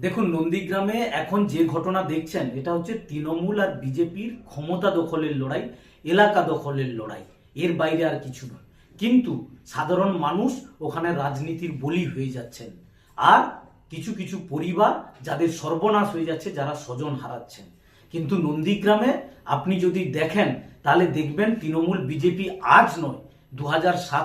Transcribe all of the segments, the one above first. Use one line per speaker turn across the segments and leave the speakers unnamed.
দেখুন, নন্দীগ্রামে এখন যে ঘটনা দেখছেন, এটা হচ্ছে তৃণমূল আর বিজেপির ক্ষমতা দখলের লড়াই, এলাকা দখলের লড়াই। এর বাইরে আর কিছু নয়। কিন্তু সাধারণ মানুষ ওখানে রাজনীতির বলি হয়ে যাচ্ছেন। আর কিছু কিছু পরিবার যাদের সর্বনাশ হয়ে যাচ্ছে, যারা স্বজন হারাচ্ছেন। কিন্তু নন্দীগ্রামে আপনি যদি দেখেন, তাহলে দেখবেন তৃণমূল বিজেপি আজ নয়, দু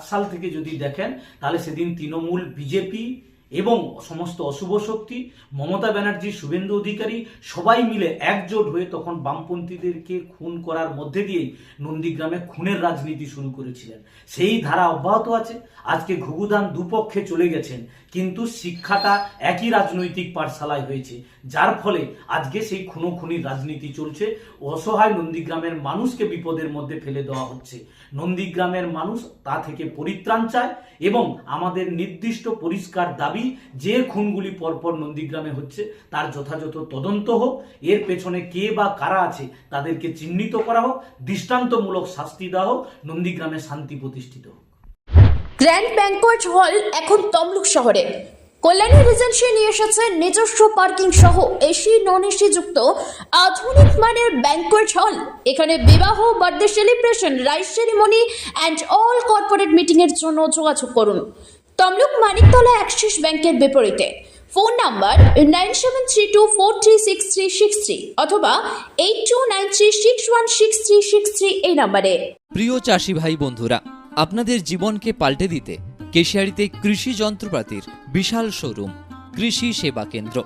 সাল থেকে যদি দেখেন, তাহলে সেদিন তৃণমূল বিজেপি এবং সমস্ত অশুভ শক্তি, মমতা ব্যানার্জি, শুভেন্দু অধিকারী সবাই মিলে একজোট হয়ে তখন বামপন্থীদেরকে খুন করার মধ্যে দিয়েই নন্দীগ্রামে খুনের রাজনীতি শুরু করেছিলেন। সেই ধারা অব্যাহত আছে। আজকে ঘুঘুদান দুপক্ষে চলে গেছেন, কিন্তু শিক্ষাটা একই রাজনৈতিক পাঠশালায় হয়েছে, যার ফলে আজকে সেই খুনো খুনির রাজনীতি চলছে। অসহায় নন্দীগ্রামের মানুষকে বিপদের মধ্যে ফেলে দেওয়া হচ্ছে। নন্দীগ্রামের মানুষ তা থেকে পরিত্রাণ চায় এবং আমাদের নির্দিষ্ট পরিষ্কার দাবি যে খুনগুলি পরপর নন্দীগ্রামে হচ্ছে, তার যথাযথ তদন্ত হোক, এর পেছনে কে বা কারা আছে তাদেরকে চিহ্নিত করা হোক, দৃষ্টান্তমূলক শাস্তি দেওয়া হোক, নন্দীগ্রামে শান্তি প্রতিষ্ঠিত হোক।
গ্র্যান্ড ব্যাংকোয়েট হল এখন তমলুক শহরে। কল্যাণী রিজেন্সি নিয়ে এসেছে নিজস্ব পার্কিং সহ এসি নন এসি যুক্ত আধুনিক মানের ব্যাংকোয়েট হল। এখানে বিবাহ, birthday, celebration, rice ceremony and all corporate meeting এর জন্য যোগাযোগ করুন। তমলুক মানিকতলা অ্যাক্সিস ব্যাংকের বিপরীতে। Phone number nine seven three two four three six three six three অথবা eight two nine three six one six three six three এই নাম্বারে।
প্রিয় চাষি ভাই বন্ধুরা, আপনাদের জীবনকে পাল্টে দিতে কেশিয়ারিতে কৃষি যন্ত্রপাতির বিশাল শোরুম, কৃষি সেবা কেন্দ্র।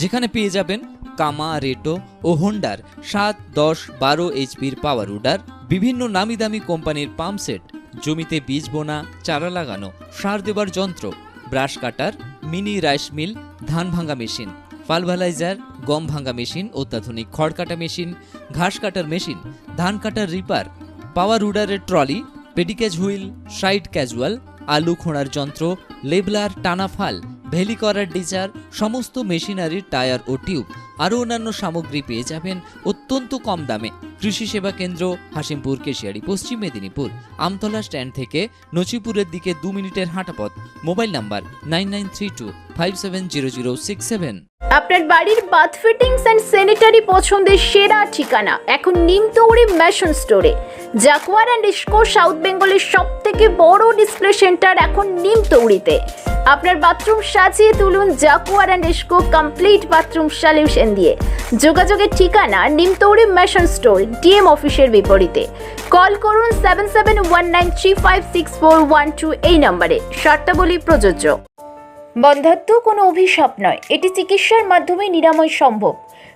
যেখানে পেয়ে যাবেন কামা, রেটো ও হোন্ডার সাত, দশ, বারো এইচপির পাওয়ার উডার বিভিন্ন নামি দামি কোম্পানির পাম্প সেট জমিতে বীজ বোনা, চারা লাগানো, সার দেবার যন্ত্র, brush cutter, mini rice mill, ধান ভাঙা মেশিন, ফালভালাইজার, গম ভাঙা মেশিন, অত্যাধুনিক খড় কাটা মেশিন, ঘাস কাটার মেশিন, ধান কাটার রিপার, পাওয়ার রুডারের ট্রলি পেডিক্যাজ হুইল, সাইড ক্যাজুয়াল, আলু খোঁড়ার যন্ত্র, লেবলার টানা ফাল ভেলি করার ডিজার, সমস্ত মেশিনারির টায়ার ও টিউব আরও অন্যান্য সামগ্রী পেয়ে যাবেন অত্যন্ত কম দামে। কৃষি সেবা কেন্দ্র হাসিমপুর কেশিয়ারি, পশ্চিম মেদিনীপুর। আমতলা স্ট্যান্ড থেকে নচিপুরের দিকে দু মিনিটের হাঁটাপথ। Mobile number nine nine three two five seven zero zero six seven.
আপনার বাড়ির বাথ ফিটিংস অ্যান্ড স্যানিটারি পছন্দের সেরা ঠিকানা এখন নিমতৌড়ি ম্যাশন স্টোরে। জাকুয়ার অ্যান্ড ইস্কো সাউথ বেঙ্গলের সব থেকে বড় ডিসপ্লে সেন্টার এখন নিমতৌড়িতে আপনার বাথরুম সাজিয়ে তুলুন Jaquar and Essco complete bathroom solution দিয়ে। যোগাযোগের ঠিকানা নিমতৌরি মেশন স্টোর ডিএম অফিসের বিপরীতে। কল করুন seven seven one nine three five six four one two এই নম্বরে। শর্তাবলী প্রযোজ্য। বন্ধাত্ম কোনো অভিশাপ নয়। এটি চিকিৎসার মাধ্যমে নিরাময় সম্ভব।